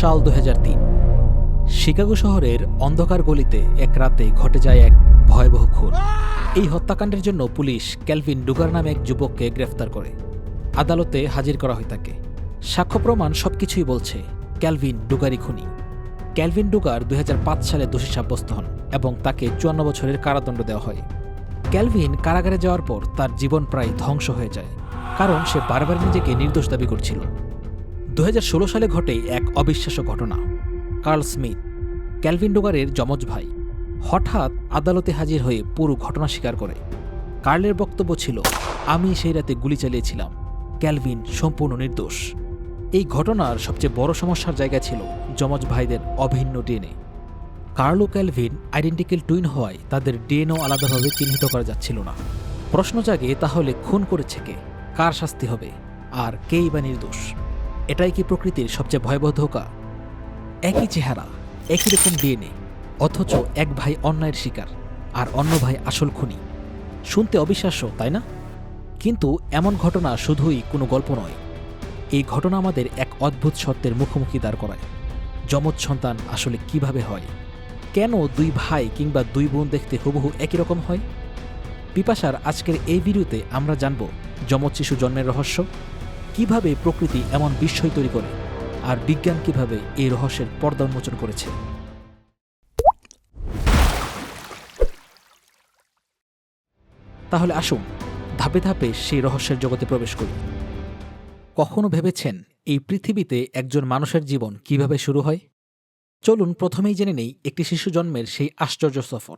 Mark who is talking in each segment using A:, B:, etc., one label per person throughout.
A: সাল দু হাজার তিন। শিকাগো শহরের অন্ধকার গলিতে এক রাতে ঘটে যায় এক ভয়াবহ খুন। এই হত্যাকাণ্ডের জন্য পুলিশ ক্যালভিন ডুগার নামে এক যুবককে গ্রেফতার করে। আদালতে হাজির করা হয় তাকে। সাক্ষ্য প্রমাণ সবকিছুই বলছে ক্যালভিন ডুগারি খুনি। ক্যালভিন ডুগার দুই হাজার পাঁচ সালে দোষী সাব্যস্ত হন এবং তাকে চুয়ান্ন বছরের কারাদণ্ড দেওয়া হয়। ক্যালভিন কারাগারে যাওয়ার পর তার জীবন প্রায় ধ্বংস হয়ে যায়, কারণ সে বারবার নিজেকে নির্দোষ দাবি করছিল। দু হাজার ষোলো সালে ঘটে এক অবিশ্বাস্য ঘটনা। কার্ল স্মিথ, ক্যালভিন ডোগারের যমজ ভাই, হঠাৎ আদালতে হাজির হয়ে পুরো ঘটনা স্বীকার করে। কার্লের বক্তব্য ছিল, আমি সেই রাতে গুলি চালিয়েছিলাম। ক্যালভিন সম্পূর্ণ নির্দোষ। এই ঘটনার সবচেয়ে বড় সমস্যার জায়গা ছিল যমজ ভাইদের অভিন্ন ডিএনএ। কার্ল ও ক্যালভিন আইডেন্টিক্যাল টুইন হওয়ায় তাদের ডিএনও আলাদাভাবে চিহ্নিত করা যাচ্ছিল না। প্রশ্ন জাগে, তাহলে খুন করেছে কে? কার শাস্তি হবে? আর কেই বা নির্দোষ? এটাই কি প্রকৃতির সবচেয়ে ভয়াবহ ধোকা? একই চেহারা, একই রকম ডিএনএ, অথচ এক ভাই অন্যায়ের শিকার আর অন্য ভাই আসল খুনি। শুনতে অবিশ্বাস্য, তাই না? কিন্তু এমন ঘটনা শুধুই কোনো গল্প নয়। এই ঘটনা আমাদের এক অদ্ভুত সত্যের মুখোমুখি দাঁড় করায়। যমজ সন্তান আসলে কীভাবে হয়? কেন দুই ভাই কিংবা দুই বোন দেখতে হুবহু একই রকম হয়? পিপাসার আজকের এই ভিডিওতে আমরা জানব যমজ শিশু জন্মের রহস্য কীভাবে প্রকৃতি এমন বিস্ময় তৈরি করে? আর বিজ্ঞান কীভাবে এই রহস্যের পর্দা উন্মোচন করেছে? তাহলে আসুন, ধাপে ধাপে সেই রহস্যের জগতে প্রবেশ করি। কখনো ভেবেছেন এই পৃথিবীতে একজন মানুষের জীবন কীভাবে শুরু হয়? চলুন প্রথমেই জেনে নেই একটি শিশু জন্মের সেই আশ্চর্য সফর।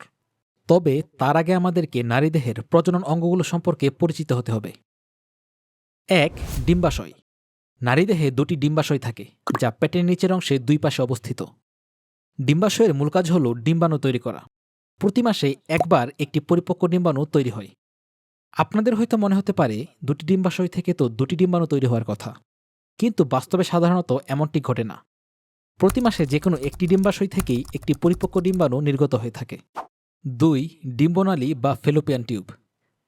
A: তবে তার আগে আমাদেরকে নারীদেহের প্রজনন অঙ্গগুলো সম্পর্কে পরিচিত হতে হবে। এক, ডিম্বাশয়। নারীদেহে দুটি ডিম্বাশয় থাকে, যা পেটের নিচের অংশে দুই পাশে অবস্থিত। ডিম্বাশয়ের মূল কাজ হল ডিম্বাণু তৈরি করা। প্রতি মাসে একবার একটি পরিপক্ক ডিম্বাণু তৈরি হয়। আপনাদের হয়তো মনে হতে পারে, দুটি ডিম্বাশয় থেকে তো দুটি ডিম্বাণু তৈরি হওয়ার কথা। কিন্তু বাস্তবে সাধারণত এমনটি ঘটে না। প্রতি মাসে যে কোনো একটি ডিম্বাশয় থেকেই একটি পরিপক্ক ডিম্বাণু নির্গত হয়ে থাকে। দুই, ডিম্বনালী বা ফেলোপিয়ান টিউব।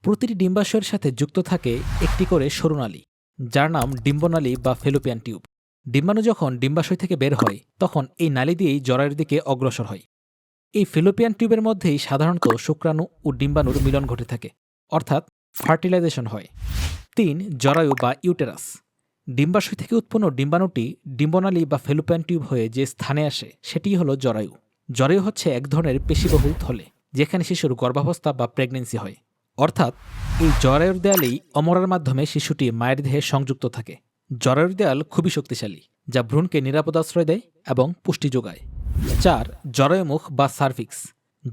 A: প্রতিটি ডিম্বাশয়ের সাথে যুক্ত থাকে একটি করে সরুনালী যার নাম ডিম্বনালী বা ফেলোপিয়ান টিউব। ডিম্বাণু যখন ডিম্বাশয় থেকে বের হয়, তখন এই নালী দিয়েই জরায়ুর দিকে অগ্রসর হয়। এই ফেলোপিয়ান টিউবের মধ্যেই সাধারণত শুক্রাণু ও ডিম্বাণুর মিলন ঘটে থাকে, অর্থাৎ ফার্টিলাইজেশন হয়। তিন, জরায়ু বা ইউটেরাস। ডিম্বাশয় থেকে উৎপন্ন ডিম্বাণুটি ডিম্বনালী বা ফেলোপিয়ান টিউব হয়ে যে স্থানে আসে, সেটিই হলো জরায়ু। জরায়ু হচ্ছে এক ধরনের পেশিবহুল থলে, যেখানে শিশুর গর্ভাবস্থা বা প্রেগনেন্সি হয়। অর্থাৎ, এই জরায়ুর দেয়ালেই অমরার মাধ্যমে শিশুটি মায়ের দেহে সংযুক্ত থাকে। জরায়ুর দেয়াল খুবই শক্তিশালী, যা ভ্রূণকে নিরাপদ আশ্রয় দেয় এবং পুষ্টি যোগায়। চার, জরায়ুমুখ বা সার্ভিক্স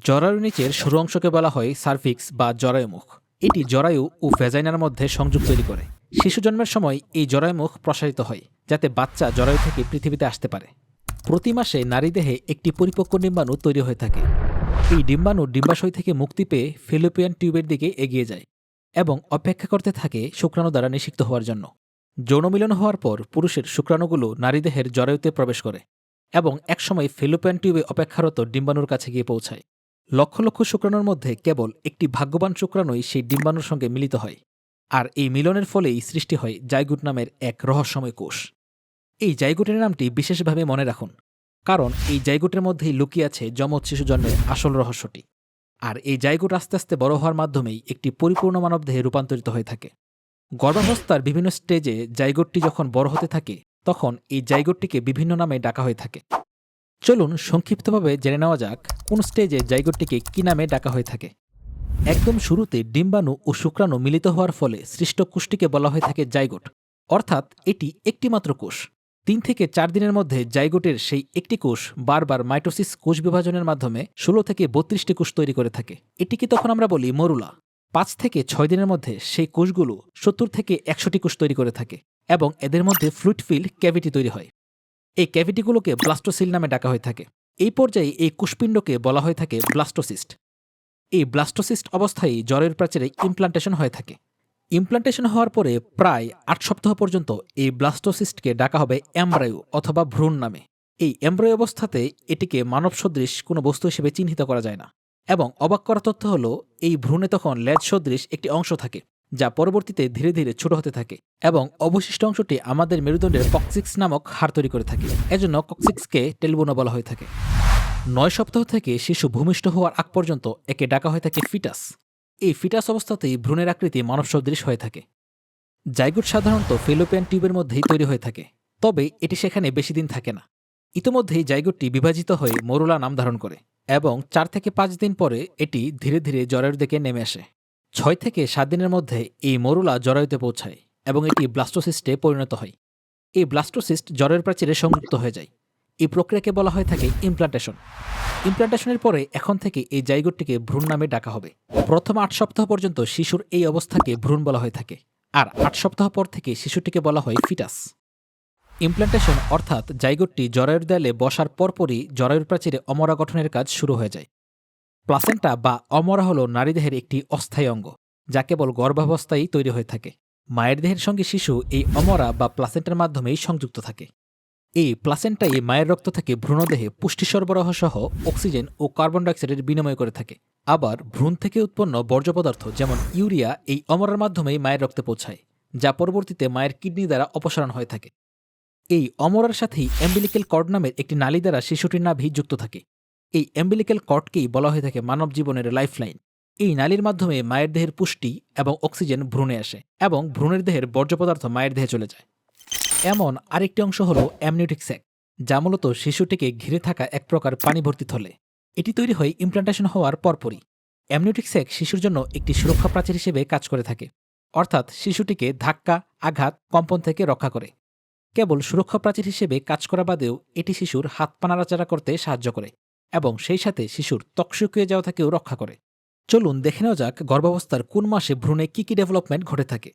A: জরায়ুর নিচের সরু অংশকে বলা হয় সার্ভিক্স বা জরায়ুমুখ। এটি জরায়ু ও ভেজাইনার মধ্যে সংযোগ তৈরি করে। শিশু জন্মের সময় এই জরায়ুমুখ প্রসারিত হয়, যাতে বাচ্চা জরায়ু থেকে পৃথিবীতে আসতে পারে। প্রতি মাসে নারী দেহে একটি পরিপক্ক ডিম্বাণু তৈরি হয়ে থাকে। এই ডিম্বাণু ডিম্বাশয় থেকে মুক্তি পেয়ে ফিলিপিয়ান টিউবের দিকে এগিয়ে যায় এবং অপেক্ষা করতে থাকে শুক্রাণু দ্বারা নিষিক্ত হওয়ার জন্য। যৌনমিলন হওয়ার পর পুরুষের শুক্রাণুগুলো নারীদেহের জরায়ুতে প্রবেশ করে এবং একসময় ফিলিপিয়ান টিউবে অপেক্ষারত ডিম্বাণুর কাছে গিয়ে পৌঁছায়। লক্ষ লক্ষ শুক্রাণুর মধ্যে কেবল একটি ভাগ্যবান শুক্রাণুই সেই ডিম্বাণুর সঙ্গে মিলিত হয়। আর এই মিলনের ফলেই সৃষ্টি হয় জাইগুট নামের এক রহস্যময় কোষ। এই জাইগুটের নামটি বিশেষভাবে মনে রাখুন, কারণ এই জাইগুটের মধ্যেই লুকিয়ে আছে যমজ শিশু জন্মের আসল রহস্যটি, আর এই জাইগুট আস্তে আস্তে বড় হওয়ার মাধ্যমেই একটি পরিপূর্ণ মানবদেহে রূপান্তরিত হয়ে থাকে। গর্ভাবস্থার বিভিন্ন স্টেজে জাইগোটটি যখন বড় হতে থাকে, তখন এই জাইগোটটিকে বিভিন্ন নামে ডাকা হয়ে থাকে। চলুন সংক্ষিপ্তভাবে জেনে নেওয়া যাক, কোন স্টেজে জাইগোটটিকে কি নামে ডাকা হয়ে থাকে। একদম শুরুতে ডিম্বাণু ও শুক্রাণু মিলিত হওয়ার ফলে সৃষ্ট কোষটিকে বলা হয়ে থাকে জাইগোট, অর্থাৎ এটি একটিমাত্র কোষ। তিন থেকে চার দিনের মধ্যে জাইগোটের সেই একটি কোষ বারবার মাইটোসিস কোষ বিভাজনের মাধ্যমে ষোলো থেকে বত্রিশটি কোষ তৈরি করে থাকে। এটিকে তখন আমরা বলি মরুলা। পাঁচ থেকে ছয় দিনের মধ্যে সেই কোষগুলো সত্তর থেকে একশোটি কোষ তৈরি করে থাকে এবং এদের মধ্যে ফ্লুইড ফিল্ড ক্যাভিটি তৈরি হয়। এই ক্যাভিটিগুলোকে ব্লাস্টোসিল নামে ডাকা হয়ে থাকে। এই পর্যায়ে এই কোষপিণ্ডকে বলা হয়ে থাকে ব্লাস্টোসিস্ট। এই ব্লাস্টোসিস্ট অবস্থায় জ্বরের প্রাচীরে ইমপ্লান্টেশন হয়ে থাকে। ইমপ্লান্টেশন হওয়ার পরে প্রায় আট সপ্তাহ পর্যন্ত এই ব্লাস্টোসিস্টকে ডাকা হবে অ্যাম্ব্রায়ু অথবা ভ্রূণ নামে। এই অ্যাম্ব্রায়ু অবস্থাতে এটিকে মানব সদৃশ কোনো বস্তু হিসেবে চিহ্নিত করা যায় না এবং অবাক করা তথ্য হল, এই ভ্রূণে তখন ল্যাজ সদৃশ একটি অংশ থাকে, যা পরবর্তীতে ধীরে ধীরে ছোট হতে থাকে এবং অবশিষ্ট অংশটি আমাদের মেরুদণ্ডের কক্সিক্স নামক হাড় তৈরি করে থাকে। এজন্য কক্সিক্সকে টেলবোনা বলা হয়ে থাকে। নয় সপ্তাহ থেকে শিশু ভূমিষ্ঠ হওয়ার আগ পর্যন্ত একে ডাকা হয়ে থাকে ফিটাস। এই ফিটাস অবস্থাতেই ভ্রূণের আকৃতি মানব সদৃশ হয়ে থাকে। জাইগুট সাধারণত ফেলোপিয়ান টিউবের মধ্যেই তৈরি হয়ে থাকে, তবে এটি সেখানে বেশি দিন থাকে না। ইতোমধ্যেই জাইগোটটি বিভাজিত হয়ে মরুলা নাম ধারণ করে এবং চার থেকে পাঁচ দিন পরে এটি ধীরে ধীরে জরায়ুর দিকে নেমে আসে। ছয় থেকে সাত দিনের মধ্যে এই মরুলা জরায়ুতে পৌঁছায় এবং এটি ব্লাস্টোসিস্টে পরিণত হয়। এই ব্লাস্টোসিস্ট জরায়ুর প্রাচীরে সংযুক্ত হয়ে যায়। এই প্রক্রিয়াকে বলা হয়ে থাকে ইমপ্লান্টেশন ইমপ্লান্টেশনের পরে এখন থেকে এই জাইগোটটিকে ভ্রূণ নামে ডাকা হবে। প্রথম আট সপ্তাহ পর্যন্ত শিশুর এই অবস্থাকে ভ্রূণ বলা হয়ে থাকে। আর আট সপ্তাহ পর থেকে শিশুটিকে বলা হয় ফিটাস ইমপ্লান্টেশন অর্থাৎ জাইগোটটি জরায়ুর দেয়ালে বসার পরপরই জরায়ুর প্রাচীরে অমরা গঠনের কাজ শুরু হয়ে যায়। প্লাসেন্টা বা অমরা হল নারীদেহের একটি অস্থায়ী অঙ্গ, যা কেবল গর্ভাবস্থায় তৈরি হয়ে থাকে। মায়ের দেহের সঙ্গে শিশু এই অমরা বা প্লাসেন্টার মাধ্যমেই সংযুক্ত থাকে। এই প্লাসেন্টাই মায়ের রক্ত থেকে ভ্রূণদেহে পুষ্টি সরবরাহ সহ অক্সিজেন ও কার্বন ডাইঅক্সাইডের বিনিময় করে থাকে। আবার ভ্রূণ থেকে উৎপন্ন বর্জ্য পদার্থ যেমন ইউরিয়া এই অমরার মাধ্যমেই মায়ের রক্তে পৌঁছায়, যা পরবর্তীতে মায়ের কিডনি দ্বারা অপসারণ হয়ে থাকে। এই অমরার সাথেই অ্যাম্বিলিক্যাল কর্ড নামের একটি নালী দ্বারা শিশুটির নাভি যুক্ত থাকে। এই অ্যাম্বিলিক্যাল কর্ডকেই বলা হয়ে থাকে মানব জীবনের লাইফলাইন এই নালীর মাধ্যমে মায়ের দেহের পুষ্টি এবং অক্সিজেন ভ্রূণে আসে এবং ভ্রূণের দেহের বর্জ্য পদার্থ মায়ের দেহে চলে যায়। এমন আরেকটি অংশ হল অ্যামনিউটিক স্যাক যা মূলত শিশুটিকে ঘিরে থাকা এক প্রকার পানি ভর্তি থলে। এটি তৈরি হয় ইমপ্লান্টেশন হওয়ার পরপরই। অ্যামনিউটিক স্যাক শিশুর জন্য একটি সুরক্ষা প্রাচীর হিসেবে কাজ করে থাকে, অর্থাৎ শিশুটিকে ধাক্কা, আঘাত, কম্পন থেকে রক্ষা করে। কেবল সুরক্ষা প্রাচীর হিসেবে কাজ করা বাদেও এটি শিশুর হাত পা নাড়াচাড়া করতে সাহায্য করে এবং সেই সাথে শিশুর ত্বক শুকিয়ে যাওয়া থেকেও রক্ষা করে। চলুন দেখে নেওয়া যাক গর্ভাবস্থার কোন মাসে ভ্রূণে কী কী ডেভেলপমেন্ট ঘটে থাকে।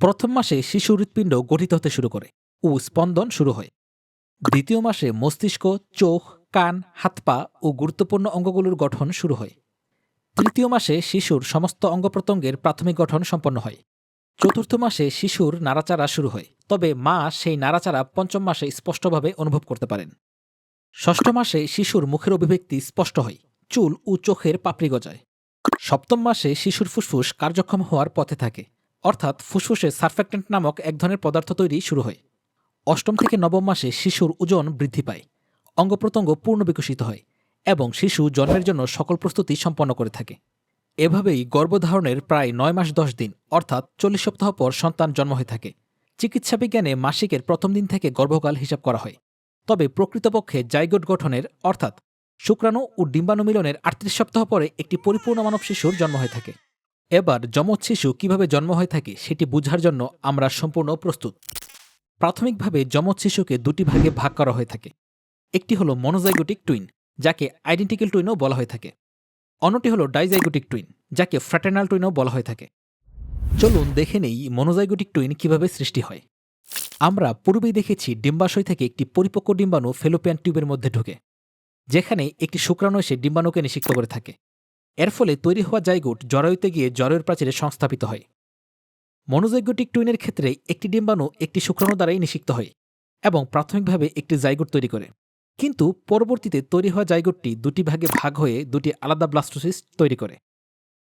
A: প্রথম মাসে শিশু হৃৎপিণ্ড গঠিত হতে শুরু করে ও স্পন্দন শুরু হয়। দ্বিতীয় মাসে মস্তিষ্ক, চোখ, কান, হাত পা ও গুরুত্বপূর্ণ অঙ্গগুলোর গঠন শুরু হয়। তৃতীয় মাসে শিশুর সমস্ত অঙ্গ প্রত্যঙ্গের প্রাথমিক গঠন সম্পন্ন হয়। চতুর্থ মাসে শিশুর নাড়াচাড়া শুরু হয়, তবে মা সেই নাড়াচাড়া পঞ্চম মাসে স্পষ্টভাবে অনুভব করতে পারেন। ষষ্ঠ মাসে শিশুর মুখের অভিব্যক্তি স্পষ্ট হয়, চুল ও চোখের পাপড়ি গজায়। সপ্তম মাসে শিশুর ফুসফুস কার্যক্ষম হওয়ার পথে থাকে। অর্থাৎ ফুসফুসে সারফেক্টেন্ট নামক এক ধরনের পদার্থ তৈরি শুরু হয়। অষ্টম থেকে নবম মাসে শিশুর ওজন বৃদ্ধি পায়, অঙ্গ প্রত্যঙ্গ পূর্ণ বিকশিত হয় এবং শিশু জন্মের জন্য সকল প্রস্তুতি সম্পন্ন করে থাকে। এভাবেই গর্ভধারণের প্রায় নয় মাস দশ দিন, অর্থাৎ চল্লিশ সপ্তাহ পর সন্তান জন্ম হয়ে থাকে। চিকিৎসা বিজ্ঞানে মাসিকের প্রথম দিন থেকে গর্ভকাল হিসাব করা হয়। তবে প্রকৃতপক্ষে জাইগোট গঠনের, অর্থাৎ শুক্রাণু ও ডিম্বাণু মিলনের আটত্রিশ সপ্তাহ পরে একটি পরিপূর্ণ মানব শিশুর জন্ম হয়ে থাকে। এবার যমজ শিশু কীভাবে জন্ম হয়ে থাকে সেটি বোঝার জন্য আমরা সম্পূর্ণ প্রস্তুত। প্রাথমিকভাবে যমজ শিশুকে দুটি ভাগে ভাগ করা হয়ে থাকে। একটি হলো মনোজাইগোটিক টুইন যাকে আইডেন্টিক্যাল টুইনও বলা হয়ে থাকে। অন্যটি হলো ডাইজাইগোটিক টুইন যাকে ফ্র্যাটার্নাল টুইনও বলা হয়ে থাকে। চলুন দেখে নেই মনোজাইগোটিক টুইন কীভাবে সৃষ্টি হয়। আমরা পূর্বেই দেখেছি ডিম্বাশয় থেকে একটি পরিপক্ক ডিম্বাণু ফেলোপিয়ান টিউবের মধ্যে ঢোকে, যেখানে একটি শুক্রাণু এসে ডিম্বাণুকে নিষিক্ত করে থাকে। এর ফলে তৈরি হওয়া জাইগোট জরায়ুতে গিয়ে জরায়ুর প্রাচীরে সংস্থাপিত হয়। মনোজাইগোটিক টুইনের ক্ষেত্রে একটি ডিম্বাণু একটি শুক্রাণু দ্বারাই নিষিক্ত হয় এবং প্রাথমিকভাবে একটি জাইগোট তৈরি করে। কিন্তু পরবর্তীতে তৈরি হওয়া জাইগোটটি দুটি ভাগে ভাগ হয়ে দুটি আলাদা ব্লাস্টোসিস্ট তৈরি করে।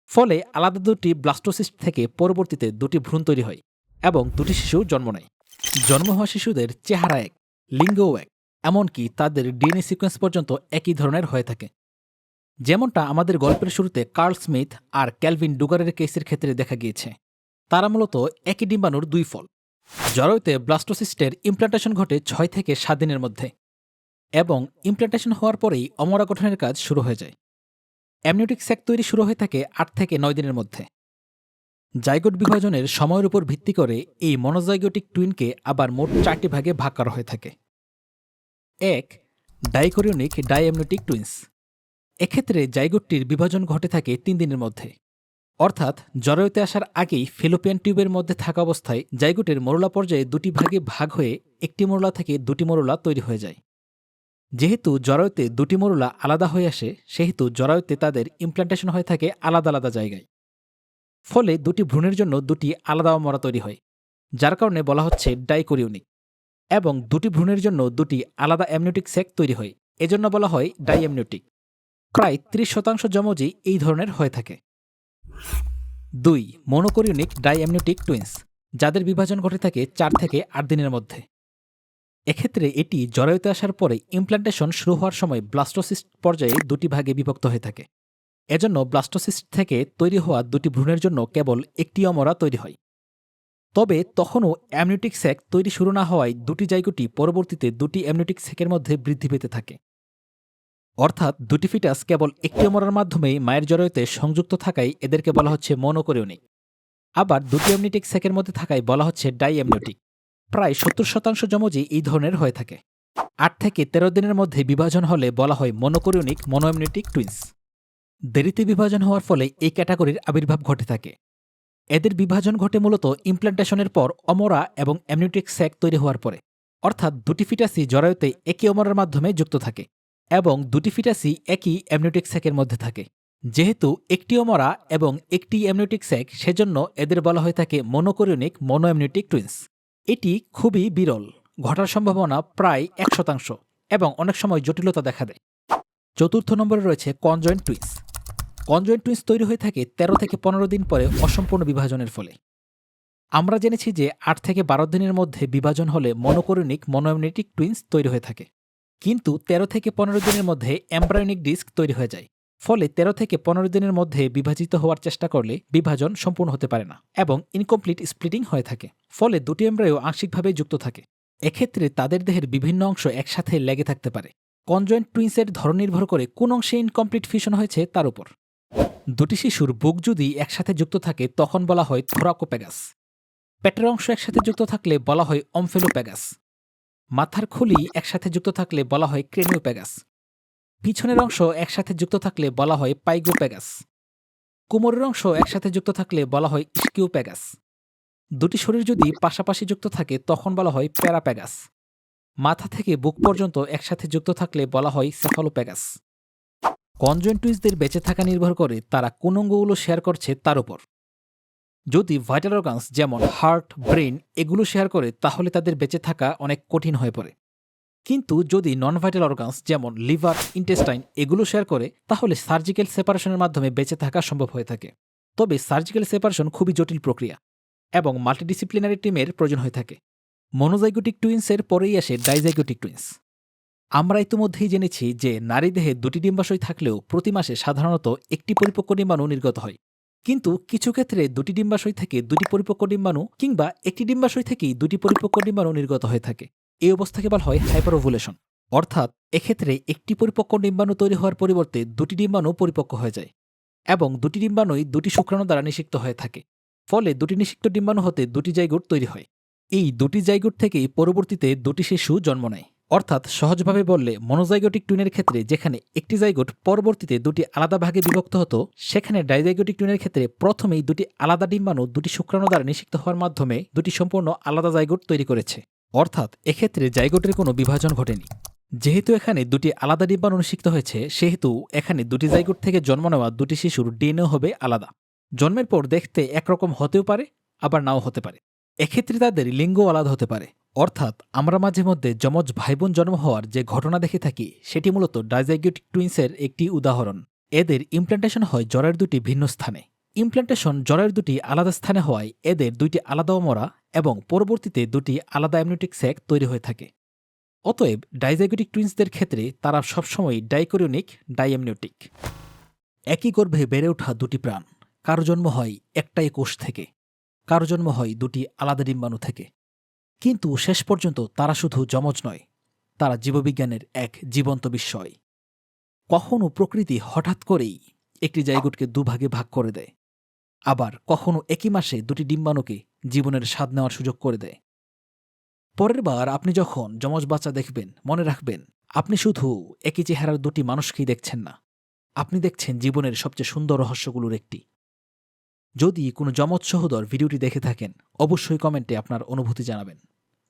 A: ফলে আলাদা দুটি ব্লাস্টোসিস্ট থেকে পরবর্তীতে দুটি ভ্রূণ তৈরি হয় এবং দুটি শিশু জন্ম নেয়। জন্ম হওয়া শিশুদের চেহারা এক, লিঙ্গও এক, এমনকি তাদের ডিএনএ সিকোয়েন্স পর্যন্ত একই ধরনের হয়ে থাকে। যেমনটা আমাদের গল্পের শুরুতে কার্ল স্মিথ আর ক্যালভিন ডুগারের কেসের ক্ষেত্রে দেখা গিয়েছে। তারা মূলত একই ডিম্বাণুর দুই ফল। জরায়ুতে ব্লাস্টোসিস্টের ইমপ্লান্টেশন ঘটে ছয় থেকে সাত দিনের মধ্যে এবং ইমপ্লান্টেশন হওয়ার পরেই অমরা গঠনের কাজ শুরু হয়ে যায়। অ্যামনিউটিক স্যাক তৈরি শুরু হয়ে থাকে আট থেকে নয় দিনের মধ্যে। জাইগোট বিভাজনের সময়ের উপর ভিত্তি করে এই মনোজাইগোটিক টুইনকে আবার মোট চারটি ভাগে ভাগ করা হয়ে থাকে। এক ডাইকোরিয়নিক ডাইঅ্যামনিউটিক টুইন্স। এক্ষেত্রে জাইগোটটির বিভাজন ঘটে থাকে তিন দিনের মধ্যে। অর্থাৎ জরায়ুতে আসার আগেই ফিলোপিয়ান টিউবের মধ্যে থাকা অবস্থায় জাইগোটের মরুলা পর্যায়ে দুটি ভাগে ভাগ হয়ে একটি মরুলা থেকে দুটি মরুলা তৈরি হয়ে যায়। যেহেতু জরায়ুতে দুটি মরুলা আলাদা হয়ে আসে, সেহেতু জরায়ুতে তাদের ইমপ্লান্টেশন হয়ে থাকে আলাদা আলাদা জায়গায়। ফলে দুটি ভ্রূণের জন্য দুটি আলাদা মরা তৈরি হয়, যার কারণে বলা হচ্ছে ডাইকোরিওনিক। এবং দুটি ভ্রূণের জন্য দুটি আলাদা অ্যামনিউটিক সেক তৈরি হয়, এজন্য বলা হয় ডাইঅ্যামনিউটিক প্রায় ত্রিশ শতাংশ যমজই এই ধরনের হয়ে থাকে। দুই মনোকোরিউনিক ডাইঅ্যামনিউটিক টুইন্স, যাদের বিভাজন ঘটে থাকে চার থেকে আট দিনের মধ্যে। এক্ষেত্রে এটি জরায়ুতে আসার পরে ইমপ্ল্যান্টেশন শুরু হওয়ার সময় ব্লাস্টোসিস্ট পর্যায়ে দুটি ভাগে বিভক্ত হয়ে থাকে। এজন্য ব্লাস্টোসিস্ট থেকে তৈরি হওয়া দুটি ভ্রূণের জন্য কেবল একটি অমরা তৈরি হয়। তবে তখনও অ্যামনিউটিক স্যাক তৈরি শুরু না হওয়ায় দুটি জায়গাটি পরবর্তীতে দুটি অ্যামনিউটিক স্যাকের মধ্যে বৃদ্ধি পেতে থাকে। অর্থাৎ দুটি ফিটাস কেবল একটি অমরার মাধ্যমেই মায়ের জরায়ুতে সংযুক্ত থাকায় এদেরকে বলা হচ্ছে মনোকোরিওনিক। আবার দুটি অ্যামনিউটিক স্যাকের মধ্যে থাকায় বলা হচ্ছে ডাইঅ্যামনিউটিক প্রায় সত্তর শতাংশ জমজই এই ধরনের হয়ে থাকে। আট থেকে তেরো দিনের মধ্যে বিভাজন হলে বলা হয় মনোকোরিওনিক মনোঅ্যামনিউটিক টুইন্স দেরিতে বিভাজন হওয়ার ফলে এই ক্যাটাগরির আবির্ভাব ঘটে থাকে। এদের বিভাজন ঘটে মূলত ইমপ্ল্যান্টেশনের পর অমরা এবং অ্যামনিউটিক স্যাক তৈরি হওয়ার পরে। অর্থাৎ দুটি ফিটাসই জরায়ুতে একই অমরার মাধ্যমে যুক্ত থাকে। এবং দুটি ফিটাসই একই অ্যামনিউটিক স্যাকের মধ্যে থাকে। যেহেতু একটি অমরা এবং একটি অ্যামনিউটিক স্যাক, সেজন্য এদের বলা হয়ে থাকে মনোকোরিওনিক মনোঅ্যামনিউটিক টুইন্স। এটি খুবই বিরল, ঘটার সম্ভাবনা প্রায় এক শতাংশ এবং অনেক সময় জটিলতা দেখা দেয়। চতুর্থ নম্বরে রয়েছে কনজয়েন্ট টুইন্স। কনজয়েন্ট টুইন্স তৈরি হয়ে থাকে তেরো থেকে পনেরো দিন পরে অসম্পূর্ণ বিভাজনের ফলে। আমরা জেনেছি যে আট থেকে বারো দিনের মধ্যে বিভাজন হলে মনোকোরিনিক মনোএমনেটিক টুইন্স তৈরি হয়ে থাকে। কিন্তু তেরো থেকে পনেরো দিনের মধ্যে এমব্রায়োনিক ডিস্ক তৈরি হয়ে যায়। ফলে তেরো থেকে পনেরো দিনের মধ্যে বিভাজিত হওয়ার চেষ্টা করলে বিভাজন সম্পূর্ণ হতে পারে না এবং ইনকমপ্লিট স্প্লিটিং হয়ে থাকে, ফলে দুটি এমব্রায়ো আংশিকভাবে যুক্ত থাকে। এক্ষেত্রে তাদের দেহের বিভিন্ন অংশ একসাথে লেগে থাকতে পারে। কনজয়েন্ট টুইন্সের ধরন নির্ভর করে কোন অংশে ইনকমপ্লিট ফিউশন হয়েছে তার উপর। দুটি শিশুর বুক যদি একসাথে যুক্ত থাকে, তখন বলা হয় থোরাকোপ্যাগাস পেটের অংশ একসাথে যুক্ত থাকলে বলা হয় অমফেলোপ্যাগাস মাথার খুলি একসাথে যুক্ত থাকলে বলা হয় ক্রেনিওপ্যাগাস। পিছনের অংশ একসাথে যুক্ত থাকলে বলা হয় পাইগোপ্যাগাস। কোমরের অংশ একসাথে যুক্ত থাকলে বলা হয় ইস্কিওপ্যাগাস। দুটি শরীর যদি পাশাপাশি যুক্ত থাকে, তখন বলা হয় প্যারাপ্যাগাস। মাথা থেকে বুক পর্যন্ত একসাথে যুক্ত থাকলে বলা হয় সেফালোপ্যাগাস কনজয়েন্টুইসদের বেঁচে থাকা নির্ভর করে তারা কোন অঙ্গগুলো শেয়ার করছে তার উপর। যদি ভাইটাল অর্গানস যেমন হার্ট ব্রেন এগুলো শেয়ার করে, তাহলে তাদের বেঁচে থাকা অনেক কঠিন হয়ে পড়ে। কিন্তু যদি নন ভাইটাল অর্গানস যেমন লিভার ইন্টেস্টাইন এগুলো শেয়ার করে, তাহলে সার্জিক্যাল সেপারেশনের মাধ্যমে বেঁচে থাকা সম্ভব হয়ে থাকে। তবে সার্জিক্যাল সেপারেশন খুবই জটিল প্রক্রিয়া এবং মাল্টিডিসিপ্লিনারি টিমের প্রয়োজন হয়ে থাকে। মনোজাইগোটিক টুইন্সের পরেই আসে ডাইজাইগোটিক টুইন্স আমরা ইতিমধ্যেই জেনেছি যে নারী দেহে দুটি ডিম্বাশয় থাকলেও প্রতি মাসে সাধারণত একটি পরিপক্ক ডিম্বাণু নির্গত হয়। কিন্তু কিছু ক্ষেত্রে দুটি ডিম্বাশয় থেকে দুটি পরিপক্ক ডিম্বাণু কিংবা একটি ডিম্বাশয় থেকেই দুটি পরিপক্ক ডিম্বাণু নির্গত হয়ে থাকে। এই অবস্থাকে বলা হয় হাইপারোভুলেশন। অর্থাৎ এক্ষেত্রে একটি পরিপক্ক ডিম্বাণু তৈরি হওয়ার পরিবর্তে দুটি ডিম্বাণু পরিপক্ক হয়ে যায় এবং দুটি ডিম্বাণুই দুটি শুক্রাণু দ্বারা নিষিক্ত হয়ে থাকে। ফলে দুটি নিষিক্ত ডিম্বাণু হতে দুটি জাইগোট তৈরি হয়। এই দুটি জায়গুট থেকেই পরবর্তীতে দুটি শিশু জন্ম নেয়। অর্থাৎ সহজভাবে বললে মনোজাইগোটিক টুইনের ক্ষেত্রে যেখানে একটি জাইগোট পরবর্তীতে দুটি আলাদা ভাগে বিভক্ত হতো, সেখানে ডাইজাইগোটিক টুইনের ক্ষেত্রে প্রথমেই দুটি আলাদা ডিম্বাণু, দুটি শুক্রাণু দ্বারা নিষিক্ত হওয়ার মাধ্যমে দুটি সম্পূর্ণ আলাদা জাইগোট তৈরি করেছে। অর্থাৎ এক্ষেত্রে জাইগোটের কোনো বিভাজন ঘটেনি। যেহেতু এখানে দুটি আলাদা ডিম্বাণু নিষিক্ত হয়েছে, সেহেতু এখানে দুটি জাইগোট থেকে জন্ম নেওয়া দুটি শিশুর ডিএনএ হবে আলাদা। জন্মের পর দেখতে একরকম হতেও পারে, আবার নাও হতে পারে। এক্ষেত্রে তাদের লিঙ্গ আলাদা হতে পারে। অর্থাৎ আমরা মাঝে মধ্যে যমজ ভাইবোন জন্ম হওয়ার যে ঘটনা দেখে থাকি, সেটি মূলত ডাইজাইগোটিক টুইন্সের একটি উদাহরণ। এদের ইমপ্ল্যান্টেশন হয় জ্বরের দুটি ভিন্ন স্থানে। ইমপ্ল্যান্টেশন জ্বরের দুটি আলাদা স্থানে হওয়ায় এদের দুইটি আলাদা অমরা এবং পরবর্তীতে দুটি আলাদা অ্যামনিউটিক স্যাক তৈরি হয়ে থাকে। অতএব ডাইজাইগোটিক টুইন্সদের ক্ষেত্রে তারা সবসময় ডাইকোরিওনিক ডাইএমনিউটিক একই গর্ভে বেড়ে ওঠা দুটি প্রাণ। কারও জন্ম হয় একটাই কোষ থেকে। কারও জন্ম হয় দুটি আলাদা ডিম্বাণু থেকে। কিন্তু শেষ পর্যন্ত তারা শুধু যমজ নয়, তারা জীববিজ্ঞানের এক জীবন্ত বিস্ময়। কখনো প্রকৃতি হঠাৎ করেই একটি জায়গোটকে দুভাগে ভাগ করে দেয়, আবার কখনো একই মাসে দুটি ডিম্বাণুকে জীবনের স্বাদ নেওয়ার সুযোগ করে দেয়। পরের বার আপনি যখন যমজ বাচ্চা দেখবেন, মনে রাখবেন, আপনি শুধু একই চেহারার দুটি মানুষকেই দেখছেন না। আপনি দেখছেন জীবনের সবচেয়ে সুন্দর রহস্যগুলোর একটি। যদি কোনো যমজ সহোদর ভিডিওটি দেখে থাকেন অবশ্যই কমেন্টে আপনার অনুভূতি জানাবেন।